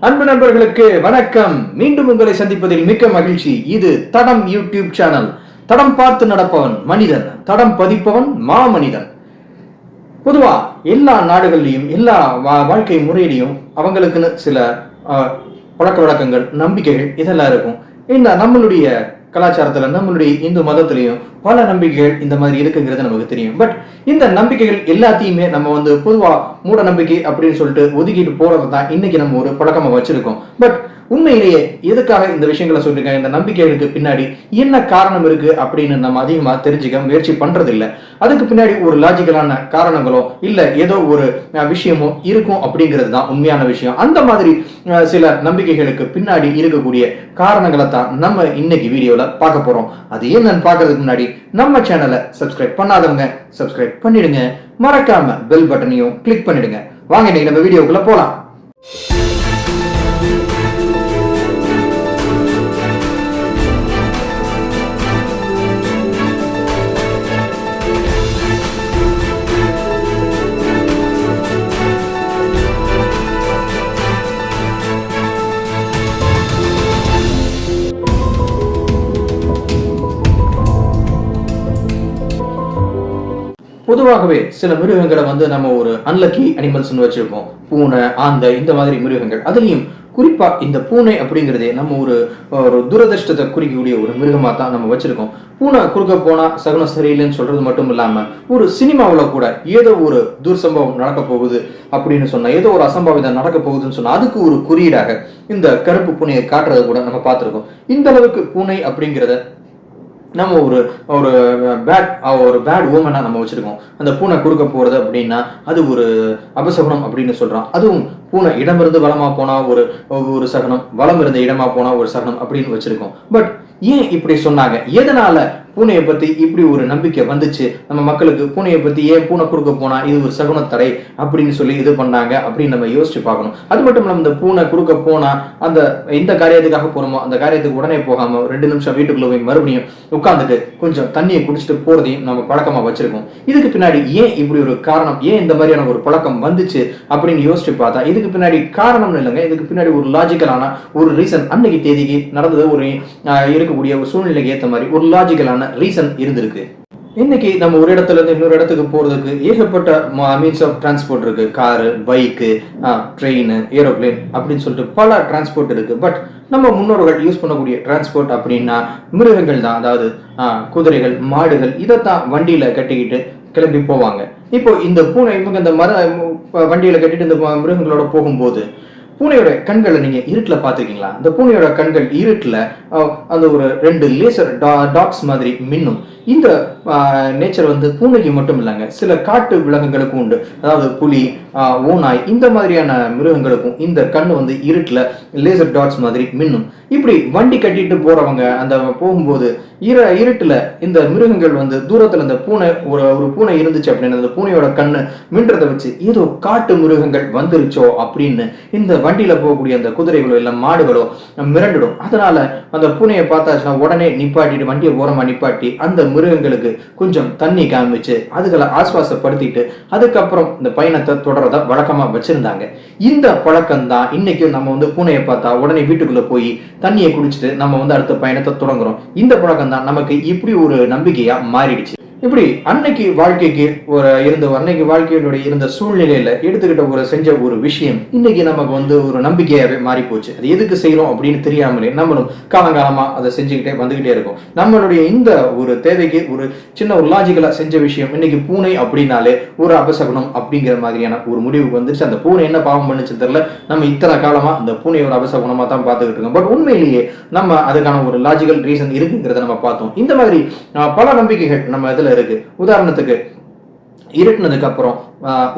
அன்பு நண்பர்களுக்கு வணக்கம். மீண்டும் உங்களை சந்திப்பதில் மிக்க மகிழ்ச்சி. இது தடம் யூடியூப் சேனல். தடம் பார்த்து நடப்பவன் மனிதன். தடம் பதிப்பவன் மாமனிதன். பொதுவா எல்லா நாடுகள்லையும் எல்லா வா- வாழ்க்கை முறையிலையும் அவங்களுக்குன்னு சில ஆஹ், பழக்க வழக்கங்கள் நம்பிக்கைகள் இதெல்லாம் இருக்கும். இந்த நம்மளுடைய கலாச்சாரத்துல நம்மளுடைய இந்து மதத்திலையும் பல நம்பிக்கைகள் இந்த மாதிரி இருக்குங்கிறது நமக்கு தெரியும். பட் இந்த நம்பிக்கைகள் எல்லாத்தையுமே நம்ம வந்து பொதுவா மூட நம்பிக்கை அப்படின்னு சொல்லிட்டு ஒதுக்கிட்டு போறது தான் இன்னைக்கு நம்ம ஒரு பழக்கமா வச்சிருக்கோம். பட் உண்மையிலேயே எதுக்காக இந்த விஷயங்களை சொல்லிருக்கேன் இந்த நம்பிக்கைகளுக்கு பின்னாடி என்ன காரணம் இருக்கு அப்படின்னு நம்ம அதிகமா தெரிஞ்சுக்க முயற்சி பண்றது இல்ல அதுக்கு பின்னாடி ஒரு லாஜிக்கலான காரணங்களோ இல்ல ஏதோ ஒரு விஷயமோ இருக்கும் அப்படிங்கிறது தான் உண்மையான விஷயம். அந்த மாதிரி சில நம்பிக்கைகளுக்கு பின்னாடி இருக்கக்கூடிய காரணங்களை தான் நம்ம இன்னைக்கு வீடியோ வீடியோவில் பார்க்க போறோம். அது என்னன்னு பார்க்கறதுக்கு முன்னாடி நம்ம சேனலை சப்ஸ்கிரைப் பண்ணாதவங்க சப்ஸ்கிரைப் பண்ணிடுங்க. மறக்காம பெல் பட்டனையும் கிளிக் பண்ணிடுங்க. வாங்க இன்னைக்கு நம்ம வீடியோக்குள்ள போலாம். பொதுவாகவே சில மிருகங்களை வந்து நம்ம ஒரு அன்லக்கி அனிமல்ஸ்னு வச்சிருக்கோம். பூனை ஆந்தை இந்த மாதிரி மிருகங்கள். அதுலயும் குறிப்பா இந்த பூனை அப்படிங்கிறதே நம்ம ஒரு ஒரு துரதிருஷ்டத்தை குறிக்கக்கூடிய ஒரு மிருகமா தான் நம்ம வச்சிருக்கோம். பூனை குறுக்க போனா சகுனம் சரியில்லைன்னு சொல்றது மட்டும் இல்லாம ஒரு சினிமாவுல கூட ஏதோ ஒரு துர்சம்பவம் நடக்க போகுது அப்படின்னு சொன்னா ஏதோ ஒரு அசம்பாவிதம் நடக்க போகுதுன்னு சொன்னா அதுக்கு ஒரு குறியீடாக இந்த கருப்பு பூனையை காட்டுறதை கூட நம்ம பார்த்துருக்கோம். இந்த அளவுக்கு பூனை அப்படிங்கிறத நம்ம ஒரு ஒரு பேட் ஒரு பேட் உமனாக நம்ம வச்சுருக்கோம். அந்த பூனை கொடுக்க போகிறது அப்படின்னா அது ஒரு அபசகுணம் அப்படின்னு சொல்கிறான் அதுவும் பூனை இடமிருந்து வளமாக போனால் ஒரு ஒரு சகனம் வளம் இருந்த இடமா போனால் ஒரு சகனம் அப்படின்னு வச்சுருக்கோம். பட் ஏன் இப்படி சொன்னாங்க? எதனால பூனையை பத்தி இப்படி ஒரு நம்பிக்கை வந்துச்சு. நம்ம மக்களுக்கு பூனையை பத்தி ஏன் பூனை கொடுக்க போனா இது ஒரு சகுனத்தடை அப்படின்னு சொல்லி இது பண்ணாங்க அப்படின்னு நம்ம யோசிச்சு பார்க்கணும். அது மட்டும் இல்லாம இந்த பூனை கொடுக்க போனா அந்த எந்த காரியத்துக்காக போறோமோ அந்த காரியத்துக்கு உடனே போகாம ரெண்டு நிமிஷம் வீட்டுக்குள்ள போய் மறுபடியும் உட்காந்துட்டு கொஞ்சம் தண்ணியை குடிச்சிட்டு போறதையும் நம்ம பழக்கமா வச்சிருக்கோம். இதுக்கு பின்னாடி ஏன் இப்படி ஒரு காரணம்? ஏன் இந்த மாதிரியான ஒரு பழக்கம் வந்துச்சு அப்படின்னு யோசிச்சு பார்த்தா இதுக்கு பின்னாடி காரணம் இல்லைங்க. இதுக்கு பின்னாடி ஒரு லாஜிக்கலான ஒரு ரீசன் அன்னைக்கு தேதிக்கு நடந்தது ஒரு இருக்கக்கூடிய ஒரு சூழ்நிலைக்கு ஏற்ற மாதிரி ஒரு லாஜிக்கலான ரீசன் இருந்திருக்கு. இன்னைக்கு நம்ம ஒரு இடத்துல இருந்து இன்னொரு இடத்துக்கு போறதுக்கு ஏகப்பட்ட மீன்ஸ் ஆஃப் டிரான்ஸ்போர்ட் இருக்கு. காரு பைக்கு ட்ரெயின் ஏரோப்ளேன் அப்படின்னு சொல்லிட்டு பல டிரான்ஸ்போர்ட் இருக்கு. பட் நம்ம முன்னோர்கள் யூஸ் பண்ணக்கூடிய டிரான்ஸ்போர்ட் அப்படின்னா மிருகங்கள் தான். அதாவது ஆஹ், குதிரைகள் மாடுகள் இதைத்தான் வண்டியில கட்டிக்கிட்டு கிளம்பி போவாங்க. இப்போ இந்த பூனை இவங்க இந்த மர வண்டியில கட்டிட்டு இந்த மிருகங்களோட போகும்போது பூனையோட கண்களை நீங்க இருட்டுல பார்த்துருக்கீங்களா? இந்த பூனையோட கண்கள் இருட்டுல அந்த ஒரு ரெண்டு லேசர் டாட்ஸ் மாதிரி மின்னும். இந்த நேச்சர் வந்து பூனைக்கு மட்டும் இல்லைங்க. சில காட்டு விலங்குகளுக்கும் உண்டு. அதாவது புலி ஆஹ், ஓநாய் இந்த மாதிரியான மிருகங்களுக்கும் இந்த கண் வந்து இருட்டுல லேசர் டாட்ஸ் மாதிரி மின்னும். இப்படி வண்டி கட்டிட்டு போறவங்க அந்த போகும்போது இர இருட்டுல இந்த மிருகங்கள் வந்து தூரத்துல இந்த பூனை ஒரு ஒரு பூனை இருந்துச்சு அப்படின்னு அந்த பூனையோட கண்ணு மின்றதை வச்சு ஏதோ காட்டு மிருகங்கள் வந்துருச்சோ அப்படின்னு இந்த வண்டியில போகக்கூடிய அந்த குதிரைகளோ இல்ல மாடுகளோ மிரண்டுடும். அதனால அந்த பூனையை பார்த்தாச்சுன்னா உடனே நிப்பாட்டிட்டு வண்டியை ஓரமா நிப்பாட்டி அந்த மிருகங்களுக்கு கொஞ்சம் தண்ணி காமிச்சு அதுகளை ஆஸ்வாசப்படுத்திட்டு அதுக்கப்புறம் இந்த பயணத்தை தொடரத வழக்கமா வச்சிருந்தாங்க. இந்த பழக்கம் தான் இன்னைக்கும் நம்ம வந்து பூனையை பார்த்தா உடனே வீட்டுக்குள்ள போய் தண்ணியை குடிச்சிட்டு நம்ம வந்து அடுத்த பயணத்தை தொடங்குறோம். இந்த பழக்கம் தான் நமக்கு இப்படி ஒரு நம்பிக்கையா மாறிடுச்சு. இப்படி அன்னைக்கு வாழ்க்கைக்கு ஒரு இருந்த அன்னைக்கு வாழ்க்கையினுடைய இருந்த சூழ்நிலையில எடுத்துக்கிட்ட ஒரு செஞ்ச ஒரு விஷயம் இன்னைக்கு நமக்கு வந்து ஒரு நம்பிக்கையாவே மாறி போச்சு அது எதுக்கு செய்யறோம் அப்படின்னு தெரியாமலே நம்மளும் காலங்காலமா அதை செஞ்சுக்கிட்டே வந்துகிட்டே இருக்கும். நம்மளுடைய இந்த ஒரு தேவைக்கு ஒரு சின்ன ஒரு லாஜிக்கலா செஞ்ச விஷயம் இன்னைக்கு பூனை அப்படின்னாலே ஒரு அபசகுணம் அப்படிங்கிற மாதிரியான ஒரு முடிவுக்கு வந்துருச்சு அந்த பூனை என்ன பாவம் பண்ணுச்சு தெரியல. நம்ம இத்தனை காலமா அந்த பூனையோட அபசகுணமா தான் பார்த்துக்கிட்டு இருக்கோம். பட் உண்மையிலேயே நம்ம அதுக்கான ஒரு லாஜிக்கல் ரீசன் இருக்குங்கிறத நம்ம பார்த்தோம். இந்த மாதிரி பல நம்பிக்கைகள் நம்ம இதுல இருக்கு. உதாரணத்துக்கு இருட்டினதுக்கு அப்புறம்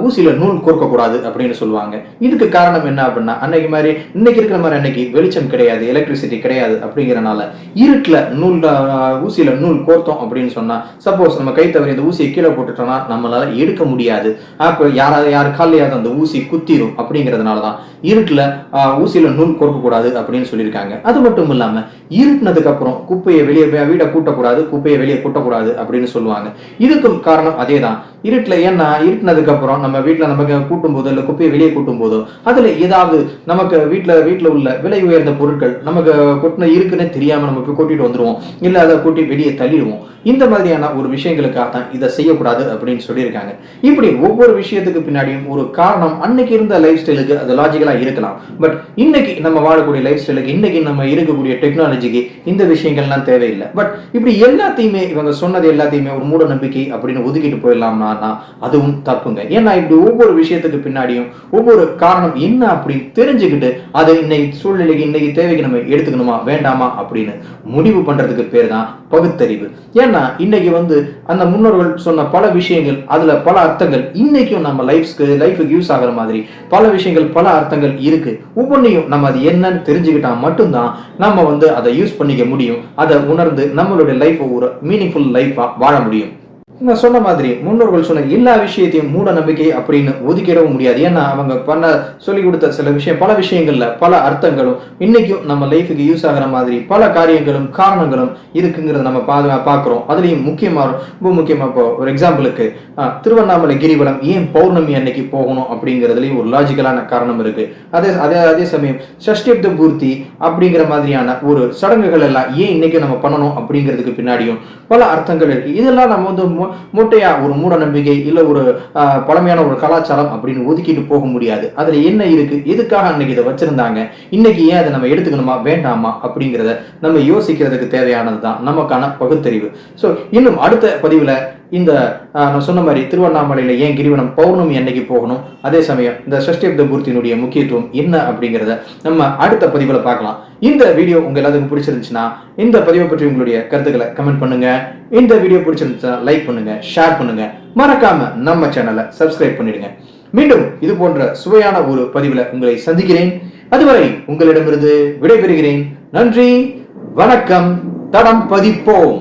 ஊசியில நூல் கோர்க்க கூடாது அப்படின்னு சொல்லுவாங்க. இதுக்கு காரணம் என்ன அப்படின்னா அன்னைக்கு மாதிரி இன்னைக்கு இருக்கிற மாதிரி அன்னைக்கு வெளிச்சம் கிடையாது எலக்ட்ரிசிட்டி கிடையாது அப்படிங்கிறனால இருட்டில் நூல் ஊசியில நூல் கோர்த்தோம் அப்படின்னு சொன்னா சப்போஸ் நம்ம கை தவறி இந்த ஊசியை கீழே போட்டுட்டோம்னா நம்மளால எடுக்க முடியாது. அப்போ யாராவது யார் காலையாவது அந்த ஊசி குத்திரும் அப்படிங்கிறதுனால தான் இருட்டுல ஆஹ், ஊசியில நூல் கோர்க்க கூடாது அப்படின்னு சொல்லியிருக்காங்க. அது மட்டும் இல்லாம இருட்டினதுக்கு அப்புறம் குப்பையை வெளியே வீடை கூட்டக்கூடாது குப்பையை வெளியே கூட்டக்கூடாது அப்படின்னு சொல்லுவாங்க. இதுக்கும் காரணம் அதே தான் இருட்டு இருட்டுல ஏன்னா இருட்டினதுக்கப்புறம் நம்ம வீட்டில் நமக்கு கூட்டும் போதோ இல்ல குப்பையை வெளியே கூட்டும் போதோ அதுல ஏதாவது நமக்கு வீட்டுல வீட்டில் உள்ள விலை உயர்ந்த பொருட்கள் நமக்கு கொட்டின இருக்குன்னு தெரியாம நமக்கு கூட்டிகிட்டு வந்துடுவோம் வந்துருவோம். இல்ல அதை கூட்டி வெளியே தள்ளிடுவோம். இந்த மாதிரியான ஒரு விஷயங்களுக்காக தான் இதை செய்யக்கூடாது அப்படின்னு சொல்லியிருக்காங்க. இப்படி ஒவ்வொரு விஷயத்துக்கு பின்னாடியும் ஒரு காரணம் அன்னைக்கு இருந்த லைஃப் ஸ்டைலுக்கு அது லாஜிக்கலா இருக்கலாம். பட் இன்னைக்கு நம்ம வாழக்கூடிய லைஃப் ஸ்டைலுக்கு இன்னைக்கு நம்ம இருக்கக்கூடிய டெக்னாலஜிக்கு இந்த விஷயங்கள்லாம் தேவையில்லை. பட் இப்படி எல்லாத்தையுமே இவங்க சொன்னது எல்லாத்தையுமே ஒரு மூட நம்பிக்கை அப்படின்னு ஒதுக்கிட்டு போயிடலாம்னா அதுவும் தப்புங்க. ஏன்னா இப்படி ஒவ்வொரு விஷயத்துக்கு பின்னாடியும் ஒவ்வொரு காரணம் என்ன அப்படின்னு தெரிஞ்சுக்கிட்டு அதை இன்னைக்கு சூழ்நிலைக்கு இன்னைக்கு தேவைக்கு நம்ம எடுத்துக்கணுமா வேண்டாமா அப்படின்னு முடிவு பண்றதுக்கு பேர் தான் பகுத்தறிவு. ஏன்னா இன்னைக்கு வந்து அந்த முன்னோர்கள் சொன்ன பல விஷயங்கள் அதுல பல அர்த்தங்கள் இன்னைக்கும் நம்ம லைஃப்ஸ்க்கு லைஃபுக்கு யூஸ் ஆகுற மாதிரி பல விஷயங்கள் பல அர்த்தங்கள் இருக்கு. ஒவ்வொன்றையும் நம்ம அது என்னன்னு தெரிஞ்சுக்கிட்டா மட்டும்தான் நம்ம வந்து அதை யூஸ் பண்ணிக்க முடியும். அதை உணர்ந்து நம்மளுடைய லைஃப்பை ஒரு மீனிங்ஃபுல் லைஃபா வாழ முடியும். நான் சொன்ன மாதிரி முன்னோர்கள் சொன்ன எல்லா விஷயத்தையும் மூட நம்பிக்கை அப்படின்னு ஒதுக்கிடவும் முடியாது. ஏன்னா அவங்க பண்ண சொல்லி கொடுத்த சில விஷயம் பல விஷயங்கள்ல பல அர்த்தங்களும் இன்னைக்கும் நம்ம லைஃபுக்கு யூஸ் ஆகுற மாதிரி பல காரியங்களும் காரணங்களும் இருக்குங்கிறத நம்ம பாதுகா பார்க்குறோம். அதுலேயும் முக்கியமாக ரொம்ப முக்கியமாக இப்போ ஒரு எக்ஸாம்பிளுக்கு திருவண்ணாமலை கிரிவலம் ஏன் பௌர்ணமி அன்னைக்கு போகணும் அப்படிங்கிறதுலையும் ஒரு லாஜிக்கலான காரணம் இருக்கு. அதே அதே அதே சமயம் சஷ்டிப்த பூர்த்தி அப்படிங்கிற மாதிரியான ஒரு சடங்குகள் எல்லாம் ஏன் இன்னைக்கு நம்ம பண்ணணும் அப்படிங்கிறதுக்கு பின்னாடியும் பல அர்த்தங்கள் இருக்கு. இதெல்லாம் நம்ம வந்து மு- மூட்டையா ஒரு மூட நம்பிக்கை இல்லை ஒரு பழமையான ஒரு கலாச்சாரம் அப்படின்னு ஒதுக்கிட்டு போக முடியாது. அதுல என்ன இருக்கு? எதுக்காக அன்னைக்கு இதை வச்சிருந்தாங்க? இன்னைக்கு ஏன் அதை நம்ம எடுத்துக்கணுமா? வேண்டாமா? அப்படிங்கிறத நம்ம யோசிக்கிறதுக்கு தேவையானது தான் நமக்கான பகுத்தறிவு. ஸோ இன்னும் அடுத்த பதிவுல இந்த நான் சொன்ன மாதிரி திருவண்ணாமலையில் ஏன் கிரிவனம் பௌர்ணமி அன்னைக்கு போகணும்? அதே சமயம் இந்த சஷ்டிப்த பூர்த்தியினுடைய முக்கியத்துவம் என்ன அப்படிங்கிறத நம்ம அடுத்த பதிவில் பார்க்கலாம். இந்த வீடியோ உங்கள் எல்லாத்துக்கும் பிடிச்சிருந்துச்சுன்னா இந்த பதிவை பற்றி உங்களுடைய கருத்துக்களை கமெண்ட் பண்ணுங்க. இந்த வீடியோ பிடிச்சிருந்துச்சுன்னா லைக் பண்ணுங்க ஷேர் பண்ணுங்க. மறக்காம நம்ம சேனலை சப்ஸ்கிரைப் பண்ணிடுங்க. மீண்டும் இது போன்ற சுவையான ஒரு பதிவில் உங்களை சந்திக்கிறேன். அதுவரை உங்களிடமிருந்து விடைபெறுகிறேன். நன்றி வணக்கம் தடம் பதிப்போம்.